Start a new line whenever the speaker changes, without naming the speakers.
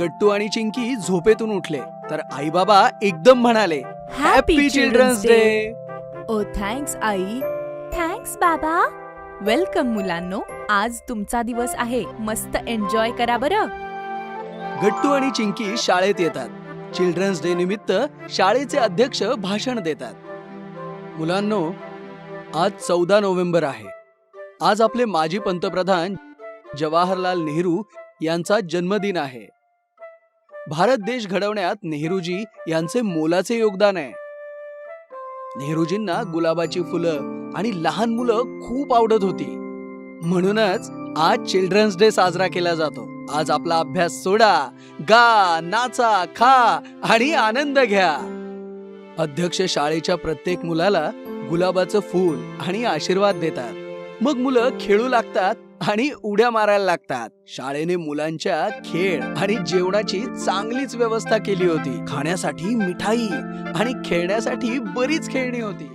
गट्टू आणि चिंकी झोपेतून उठले. तर आई बाबा एकदम म्हणाले
हॅपी चिल्ड्रन्स डे
ओ थँक्स आई.
थँक्स बाबा.
वेलकम मुलांनो. आज तुमचा दिवस आहे. मस्त एन्जॉय करा बरं.
गट्टू आणि चिंकी शाळेत येतात. चिल्ड्रन्स डे निमित्त शाळेचे अध्यक्ष भाषण देतात. मुलांनो आज चौदा नोव्हेंबर आहे. आज आपले माजी पंतप्रधान जवाहरलाल नेहरू यांचा जन्मदिन आहे. भारत देश घडवण्यात नेहरूजी यांचे मोलाचे योगदान आहे. नेहरूजींना गुलाबाची फुलं आणि लहान मुलं खूप आवडत होती. म्हणूनच आज चिल्ड्रन्स डे साजरा केला जातो. आज आपला अभ्यास सोडा गा नाचा खा आणि आनंद घ्या. अध्यक्ष शाळेच्या प्रत्येक मुलाला गुलाबाचं फूल आणि आशीर्वाद देतात. मग मुलं खेळू लागतात आणि उड्या मारायला लागतात. शाळेने मुलांच्या खेळ आणि जेवणाची चांगलीच व्यवस्था केली होती. खाण्यासाठी मिठाई आणि खेळण्यासाठी बरीच खेळणी होती.